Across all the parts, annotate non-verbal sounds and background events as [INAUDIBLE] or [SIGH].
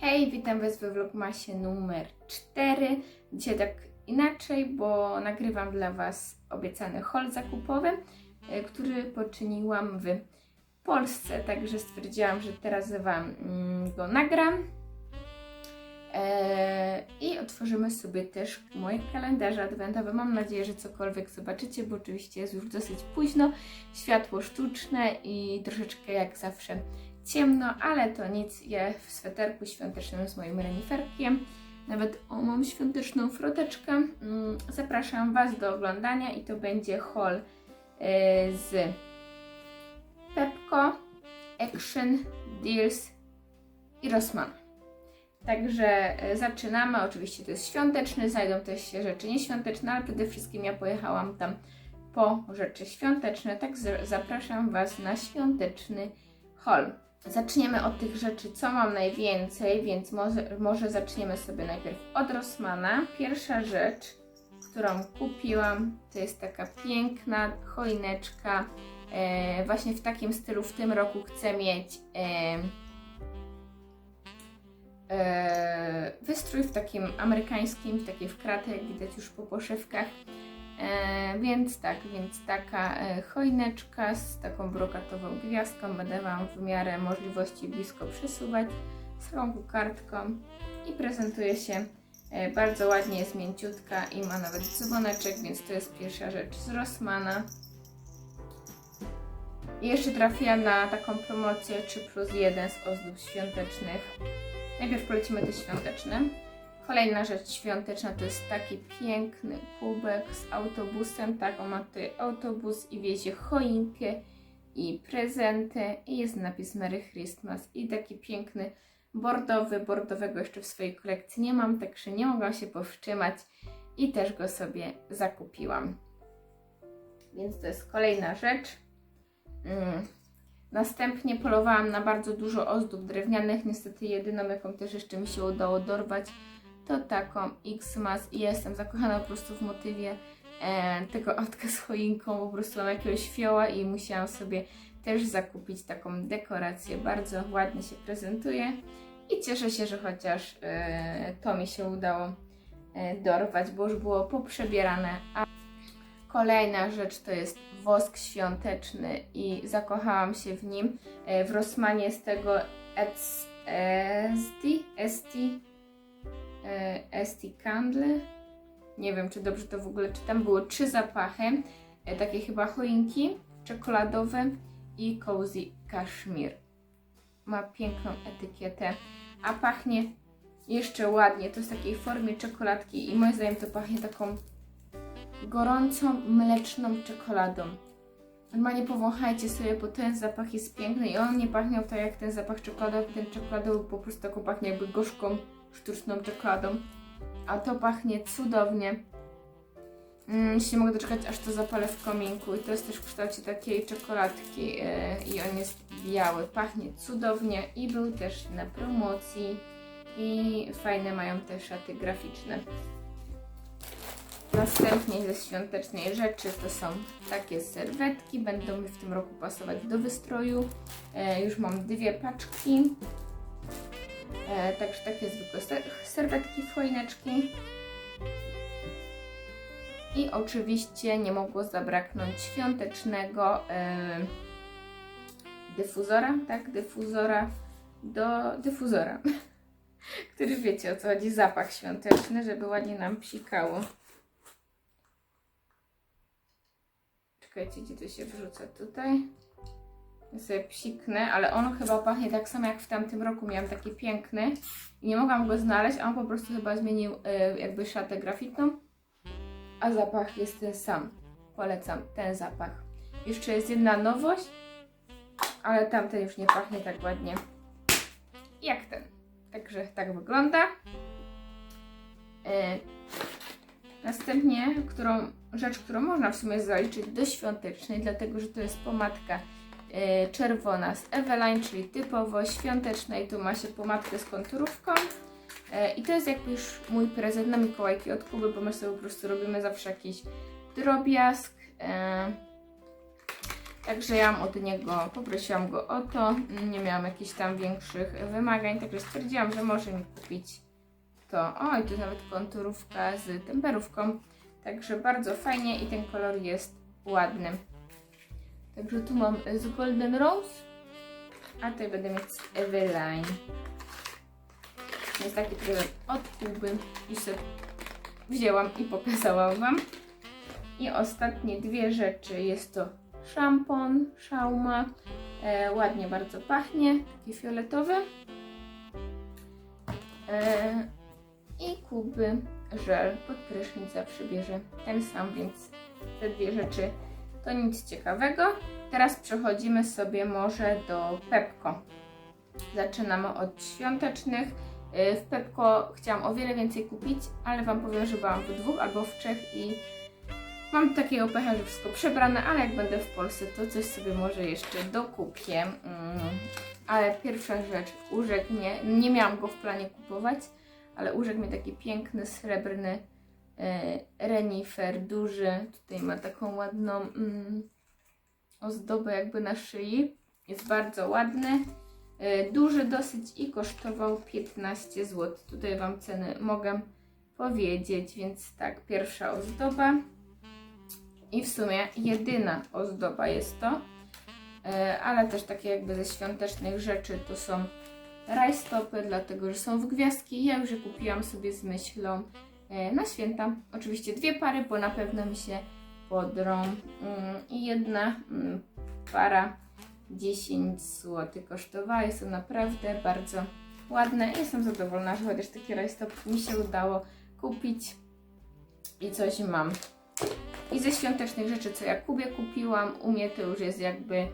Hej, witam Was we vlogmasie numer 4. Dzisiaj tak inaczej, bo nagrywam dla Was obiecany haul zakupowy, e, który poczyniłam w Polsce, także stwierdziłam, że teraz Wam mm, go nagram. E, I otworzymy sobie też moje kalendarze adwentowe. Mam nadzieję, że cokolwiek zobaczycie, bo oczywiście jest już dosyć późno. Światło sztuczne i troszeczkę jak zawsze ciemno, ale to nic. Ja w sweterku świątecznym z moim reniferkiem. Nawet o, mam świąteczną froteczkę. Mm, Zapraszam Was do oglądania i to będzie haul e, z Pepco, Action, Deals i Rossmann. Także e, zaczynamy. Oczywiście to jest świąteczny, znajdą też się rzeczy nieświąteczne, ale przede wszystkim ja pojechałam tam po rzeczy świąteczne, tak zapraszam Was na świąteczny haul. Zaczniemy od tych rzeczy, co mam najwięcej, więc może, może zaczniemy sobie najpierw od Rossmana. Pierwsza rzecz, którą kupiłam, to jest taka piękna choineczka. E, właśnie w takim stylu w tym roku chcę mieć e, e, wystrój w takim amerykańskim, taki w kratę, jak widać już po poszewkach. E, więc tak, więc taka e, choineczka z taką brokatową gwiazdką będę Wam w miarę możliwości blisko przesuwać z taką kartką i prezentuje się e, bardzo ładnie, jest mięciutka i ma nawet dzwoneczek, więc to jest pierwsza rzecz z Rossmana. I jeszcze trafiłam na taką promocję 3 plus 1 z ozdób świątecznych. Najpierw polecimy te świąteczne. Kolejna rzecz świąteczna to jest taki piękny kubek z autobusem. Tak, on ma tutaj autobus i wiezie choinkę i prezenty i jest napis Merry Christmas i taki piękny bordowy. Bordowego jeszcze w swojej kolekcji nie mam, także nie mogłam się powstrzymać i też go sobie zakupiłam. Więc to jest kolejna rzecz. Mm. Następnie polowałam na bardzo dużo ozdób drewnianych. Niestety jedyną, jaką też jeszcze mi się udało dorwać, to taką X-Mas i jestem zakochana po prostu w motywie e, tego autka z choinką. Po prostu mam jakiegoś fioła i musiałam sobie też zakupić taką dekorację. Bardzo ładnie się prezentuje i cieszę się, że chociaż e, to mi się udało e, dorwać, bo już było poprzebierane. A kolejna rzecz to jest wosk świąteczny i zakochałam się w nim. E, w Rossmanie z tego SD e, ST Candle. Nie wiem, czy dobrze to w ogóle czytam. Były trzy zapachy, e, takie chyba choinki czekoladowe i cozy kaszmir. Ma piękną etykietę, a pachnie jeszcze ładnie. To jest w takiej formie czekoladki i moim zdaniem to pachnie taką gorącą, mleczną czekoladą. Normalnie powąchajcie sobie, bo ten zapach jest piękny i on nie pachniał tak jak ten zapach czekoladowy. Ten czekoladowy po prostu taką pachnie jakby gorzką, sztuczną czekoladą. A to pachnie cudownie. Mm, się mogę doczekać, aż to zapalę w kominku. I to jest też w kształcie takiej czekoladki yy, i on jest biały. Pachnie cudownie i był też na promocji. I fajne mają te szaty graficzne. Następnie ze świątecznej rzeczy to są takie serwetki. Będą mi w tym roku pasować do wystroju. E, już mam dwie paczki. E, także takie zwykłe ser serwetki, choineczki. I oczywiście nie mogło zabraknąć świątecznego e, dyfuzora, tak? Dyfuzora do dyfuzora, [LAUGHS] który wiecie o co chodzi, zapach świąteczny, żeby ładnie nam psikało. Czekajcie, gdzie to się wrzuca tutaj. Ja sobie psiknę, ale on chyba pachnie tak samo jak w tamtym roku miałam taki piękny i nie mogłam go znaleźć, a on po prostu chyba zmienił y, jakby szatę graficzną, a zapach jest ten sam. Polecam ten zapach. Jeszcze jest jedna nowość, ale tamten już nie pachnie tak ładnie jak ten. Także tak wygląda. Y, Następnie, którą rzecz, którą można w sumie zaliczyć do świątecznej, dlatego że to jest pomadka czerwona z Eveline, czyli typowo świąteczna i tu ma się pomadkę z konturówką. E, I to jest jakby już mój prezent na Mikołajki od Kuby, bo my sobie po prostu robimy zawsze jakiś drobiazg. E, Także ja mam od niego, poprosiłam go o to, nie miałam jakichś tam większych wymagań, także stwierdziłam, że może mi kupić to. O, i tu nawet konturówka z temperówką, także bardzo fajnie i ten kolor jest ładny. Także tu mam z Golden Rose, a tutaj będę mieć z Eveline. Jest taki prezent od Kuby i sobie wzięłam i pokazałam Wam. I ostatnie dwie rzeczy jest to szampon Schauma. E, ładnie bardzo pachnie, taki fioletowy. E, I Kuby żel pod prysznic zawsze bierze ten sam, więc te dwie rzeczy to nic ciekawego. Teraz przechodzimy sobie może do Pepko. Zaczynamy od świątecznych. Y, W Pepko chciałam o wiele więcej kupić, ale Wam powiem, że byłam w dwóch albo w trzech i mam takiego pecha, że wszystko przebrane, ale jak będę w Polsce, to coś sobie może jeszcze dokupię. Mm, Ale pierwsza rzecz, urzekł mnie, nie miałam go w planie kupować, ale urzekł mnie taki piękny, srebrny renifer, duży. Tutaj ma taką ładną mm, ozdobę jakby na szyi. Jest bardzo ładny. E, Duży dosyć i kosztował 15 zł. Tutaj Wam ceny mogę powiedzieć, więc tak, pierwsza ozdoba i w sumie jedyna ozdoba jest to, E, ale też takie jakby ze świątecznych rzeczy to są rajstopy, dlatego że są w gwiazdki. Ja już je kupiłam sobie z myślą e, na święta. Oczywiście dwie pary, bo na pewno mi się podrą Mm, i jedna mm, para 10 zł kosztowała i są naprawdę bardzo ładne jestem zadowolona, że chociaż takie rajstopki mi się udało kupić i coś mam. I ze świątecznych rzeczy, co ja Kubie kupiłam, u mnie to już jest jakby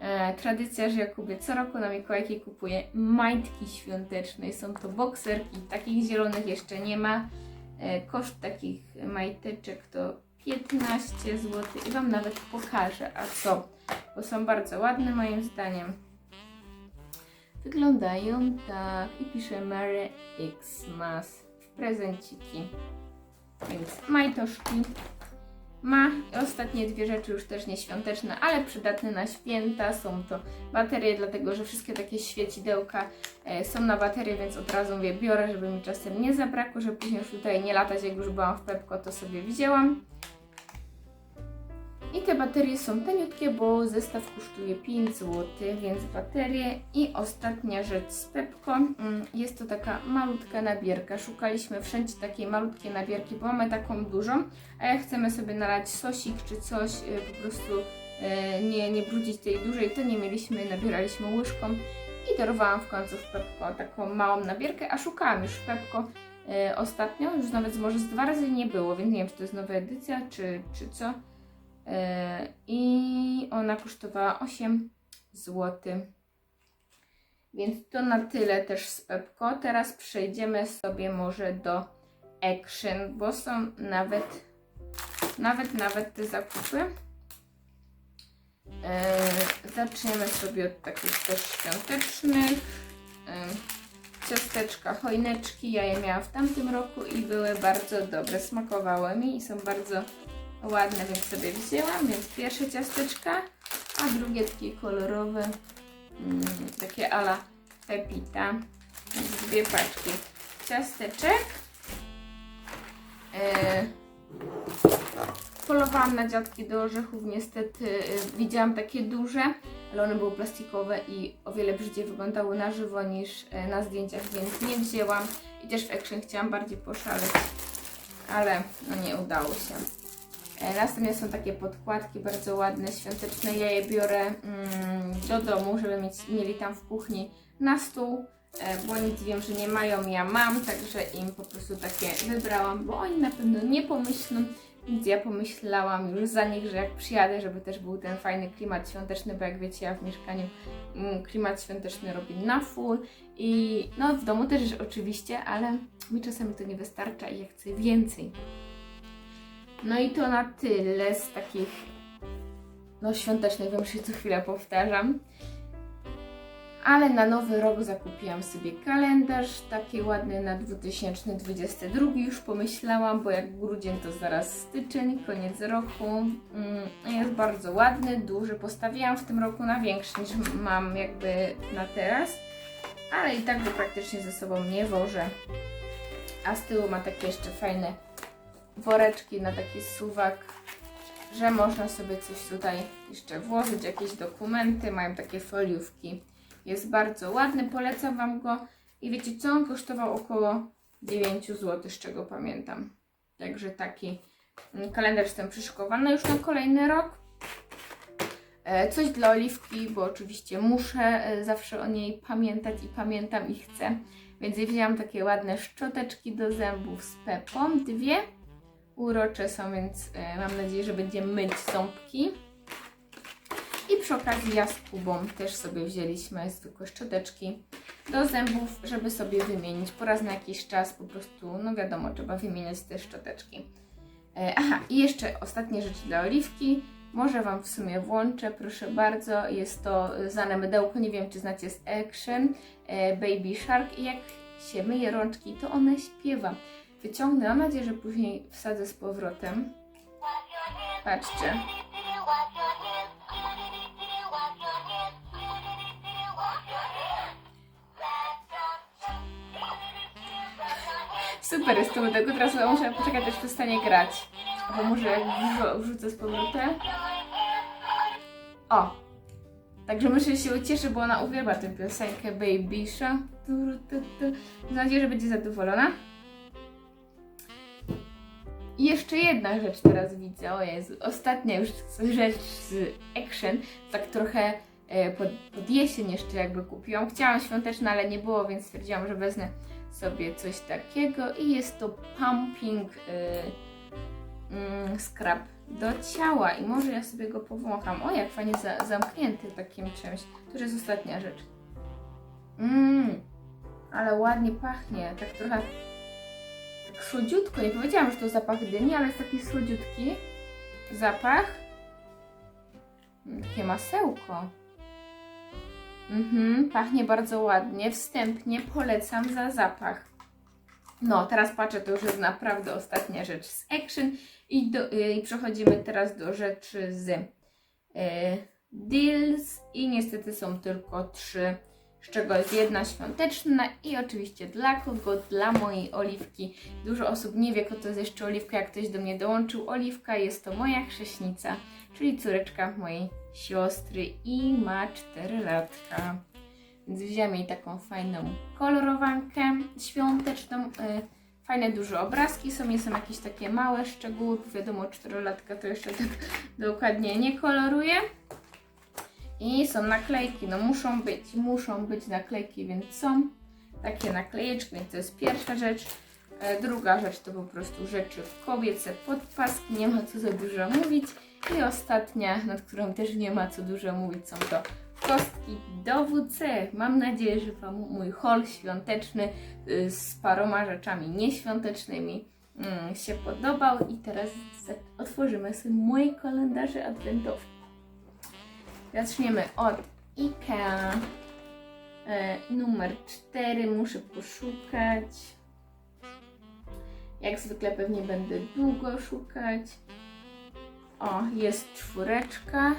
e, tradycja, że ja Kubie co roku na Mikołajki kupuję majtki świąteczne. Są to bokserki, takich zielonych jeszcze nie ma. E, koszt takich majteczek to 15 zł i Wam nawet pokażę, a co? Bo są bardzo ładne moim zdaniem. Wyglądają tak i pisze Merry Xmas w prezenciki. Więc majtoszki ma ostatnie dwie rzeczy już też nieświąteczne, ale przydatne na święta. Są to baterie, dlatego że wszystkie takie świecidełka e, są na baterie, więc od razu mówię, biorę, żeby mi czasem nie zabrakło, żeby później już tutaj nie latać, jak już byłam w Pepko, to sobie wzięłam. I te baterie są taniutkie, bo zestaw kosztuje 5 zł, więc baterie. I ostatnia rzecz z Pepko, mm, jest to taka malutka nabierka. Szukaliśmy wszędzie takiej malutkiej nabierki, bo mamy taką dużą, a jak chcemy sobie nalać sosik czy coś, y, po prostu y, nie, nie brudzić tej dużej, to nie mieliśmy, nabieraliśmy łyżką. I dorwałam w końcu w Pepko taką małą nabierkę, a szukałam już w Pepko y, ostatnio, już nawet może z dwa razy nie było, więc nie wiem, czy to jest nowa edycja, czy, czy co. E, I ona kosztowała 8 zł. Więc to na tyle też z Pepko. Teraz przejdziemy sobie może do Action, bo są nawet, nawet, nawet te zakupy. E, zaczniemy sobie od takich też świątecznych. E, ciasteczka, choineczki. Ja je miałam w tamtym roku i były bardzo dobre. Smakowały mi i są bardzo ładne, więc sobie wzięłam. Więc pierwsze ciasteczka, a drugie takie kolorowe, mm, takie ala Pepita. Więc dwie paczki ciasteczek. E, polowałam na dziadki do orzechów, niestety e, widziałam takie duże, ale one były plastikowe i o wiele brzydziej wyglądały na żywo niż e, na zdjęciach, więc nie wzięłam. I też w Action chciałam bardziej poszaleć, ale no nie udało się. E, Następnie są takie podkładki bardzo ładne, świąteczne. Ja je biorę mm, do domu, żeby mieć, mieli tam w kuchni na stół, e, bo nic wiem, że nie mają, ja mam, także im po prostu takie wybrałam, bo oni na pewno nie pomyślą, więc ja pomyślałam już za nich, że jak przyjadę, żeby też był ten fajny klimat świąteczny, bo jak wiecie, ja w mieszkaniu mm, klimat świąteczny robię na full i no w domu też oczywiście, ale mi czasami to nie wystarcza i ja chcę więcej. No i to na tyle z takich no świątecznych, wiem, że co chwilę powtarzam. Ale na nowy rok zakupiłam sobie kalendarz, taki ładny na 2022 już pomyślałam, bo jak grudzień to zaraz styczeń, koniec roku. Mm, Jest bardzo ładny, duży. Postawiłam w tym roku na większy niż mam jakby na teraz, ale i tak go praktycznie ze sobą nie wożę. A z tyłu ma takie jeszcze fajne woreczki na taki suwak, że można sobie coś tutaj jeszcze włożyć, jakieś dokumenty, mają takie foliówki. Jest bardzo ładny, polecam Wam go. I wiecie co? On kosztował około 9 zł, z czego pamiętam. Także taki mm, kalendarz jestem przyszykowany już na kolejny rok. E, Coś dla Oliwki, bo oczywiście muszę e, zawsze o niej pamiętać i pamiętam i chcę. Więc wzięłam takie ładne szczoteczki do zębów z Pepą, dwie. Urocze są, więc e, mam nadzieję, że będzie myć ząbki. I przy okazji ja z Kubą też sobie wzięliśmy zwykłe szczoteczki do zębów, żeby sobie wymienić po raz na jakiś czas po prostu, no wiadomo, trzeba wymieniać te szczoteczki. E, aha, i jeszcze ostatnia rzecz dla Oliwki. Może Wam w sumie włączę, proszę bardzo. Jest to znane mydełko, nie wiem czy znacie z Action, e, Baby Shark i jak się myje rączki, to ona śpiewa. Wyciągnę, mam nadzieję, że później wsadzę z powrotem. Patrzcie. Super jest to mydełko, teraz muszę poczekać aż przestanie grać. Bo może jak wrzu- wrzucę z powrotem. O! Także myślę, że się ucieszy, bo ona uwielbia tę piosenkę Baby Shark. Tu, tu, tu. Mam nadzieję, że będzie zadowolona. I jeszcze jedna rzecz teraz widzę, o Jezu, ostatnia już rzecz z Action, tak trochę e, pod, pod jesień jeszcze jakby kupiłam. Chciałam świąteczne, ale nie było, więc stwierdziłam, że wezmę sobie coś takiego i jest to pumping mm, scrub do ciała i może ja sobie go powącham. O, jak fajnie za, zamknięty takim czymś. To już jest ostatnia rzecz. Mmm, ale ładnie pachnie, tak trochę tak słodziutko. Nie powiedziałam, że to zapach dyni, ale jest taki słodziutki zapach. Takie masełko. Mhm, pachnie bardzo ładnie. Wstępnie polecam za zapach. No, teraz patrzę, to już jest naprawdę ostatnia rzecz z Action i, do, y, i przechodzimy teraz do rzeczy z y, Deals i niestety są tylko trzy, z czego jest jedna świąteczna i oczywiście dla kogo? Dla mojej Oliwki. Dużo osób nie wie, kto to jest jeszcze Oliwka, jak ktoś do mnie dołączył. Oliwka jest to moja chrześnica, czyli córeczka mojej siostry i ma 4 latka. Więc wziąłem jej taką fajną kolorowankę świąteczną. y, Fajne duże obrazki są, nie są jakieś takie małe szczegóły. bo Wiadomo, czterolatka to jeszcze tak dokładnie nie koloruje. I są naklejki, no muszą być, muszą być naklejki, więc są takie naklejeczki, więc to jest pierwsza rzecz. E, Druga rzecz to po prostu rzeczy kobiece podpaski, nie ma co za dużo mówić. I ostatnia, nad którą też nie ma co dużo mówić, są to kostki do WC. Mam nadzieję, że Wam mój haul świąteczny y, z paroma rzeczami nieświątecznymi mm, się podobał. I teraz otworzymy sobie moje kalendarze adwentowe. Zaczniemy od IKEA. E, numer 4 muszę poszukać. Jak zwykle pewnie będę długo szukać. O, jest czwóreczka.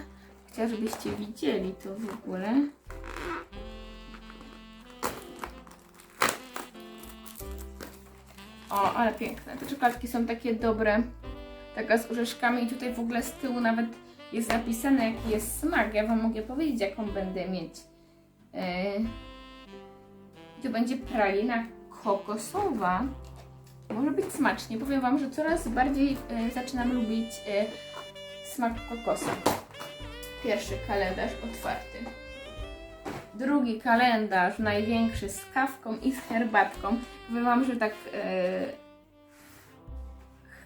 Żebyście widzieli to w ogóle. O, ale piękne. Te czekoladki są takie dobre. Taka z orzeszkami i tutaj w ogóle z tyłu nawet jest napisane jaki jest smak. Ja Wam mogę powiedzieć jaką będę mieć. Yy. To będzie pralina kokosowa. Może być smacznie. Powiem Wam, że coraz bardziej e, zaczynam lubić e, smak kokosa. Pierwszy kalendarz otwarty. Drugi kalendarz, największy z kawką i z herbatką. Powiem Wam, że tak e,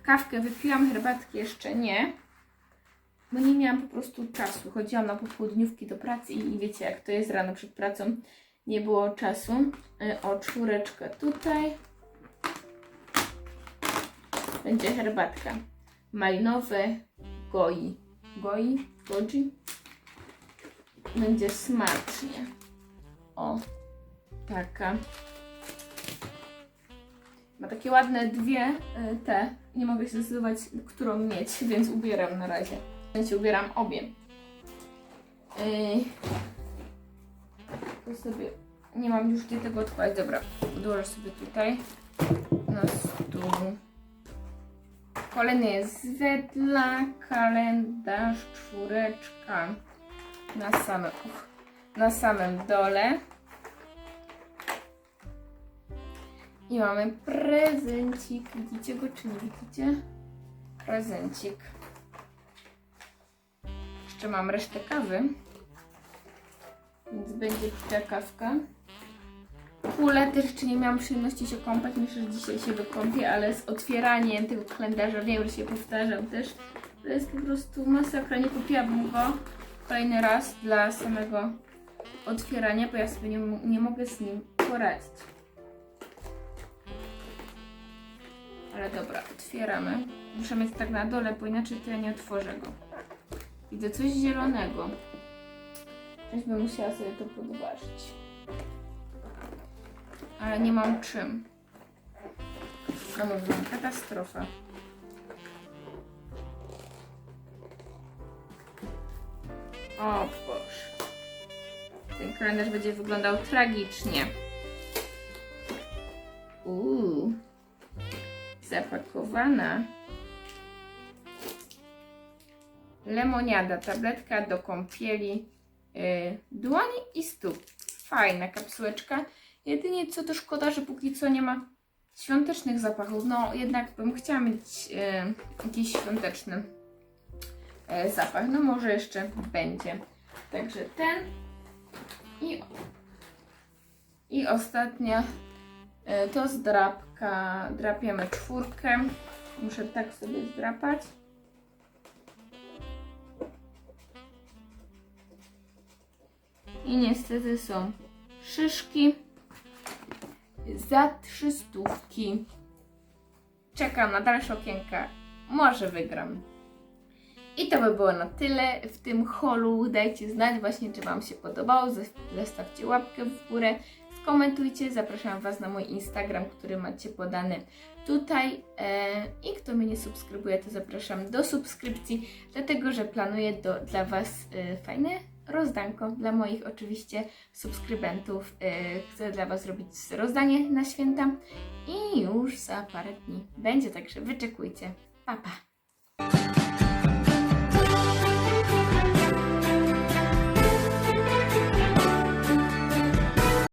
kawkę wypiłam, herbatki jeszcze nie. Bo nie miałam po prostu czasu. Chodziłam na popołudniówki do pracy i, wiecie jak to jest rano przed pracą. Nie było czasu. E, o, czwóreczka tutaj będzie herbatka. Malinowe goi. Goi? Goji? Będzie smacznie. O, taka. Ma takie ładne dwie y, te. Nie mogę się zdecydować, którą mieć, więc ubieram na razie. W sensie ubieram obie. To sobie nie mam już gdzie tego odkładać. Dobra, odłożę sobie tutaj na stół. Kolejny jest Wedla, kalendarz, czwóreczka na samym, uch, na samym dole. I mamy prezencik. Widzicie go czy nie widzicie? Prezencik. Jeszcze mam resztę kawy. Więc będzie tutaj kawka. Kule też jeszcze nie miałam przyjemności się kąpać. Myślę, że dzisiaj się wykąpię, ale z otwieraniem tego kalendarza, wiem, że się powtarzam też. To jest po prostu masakra. Nie kupiłabym go kolejny raz dla samego otwierania, bo ja sobie nie, nie mogę z nim poradzić. Ale dobra, otwieramy. Muszę mieć tak na dole, bo inaczej to ja nie otworzę go. Widzę coś zielonego. Też bym musiała sobie to podważyć. Ale nie mam czym. No mówię, katastrofa. O Boże. Ten kalendarz będzie wyglądał tragicznie. Uuu. Zapakowana. Lemoniada, tabletka do kąpieli, yy, dłoni i stóp. Fajna kapsułeczka. Jedynie co to szkoda, że póki co nie ma świątecznych zapachów. No jednak bym chciała mieć yy, jakiś świąteczny yy, zapach. No może jeszcze będzie. Także ten i, i ostatnia to zdrapka. Drapiemy czwórkę. Muszę tak sobie zdrapać. I niestety są szyszki za trzy stówki. Czekam na dalsze okienka. Może wygram. I to by było na tyle w tym holu. Dajcie znać właśnie, czy Wam się podobało. Zostawcie łapkę w górę. Skomentujcie. Zapraszam Was na mój Instagram, który macie podany tutaj. E, I kto mnie nie subskrybuje, to zapraszam do subskrypcji, dlatego że planuję do, dla Was e, fajne rozdanko dla moich oczywiście subskrybentów. Yy, chcę dla Was zrobić rozdanie na święta i już za parę dni będzie, także wyczekujcie. Pa, pa!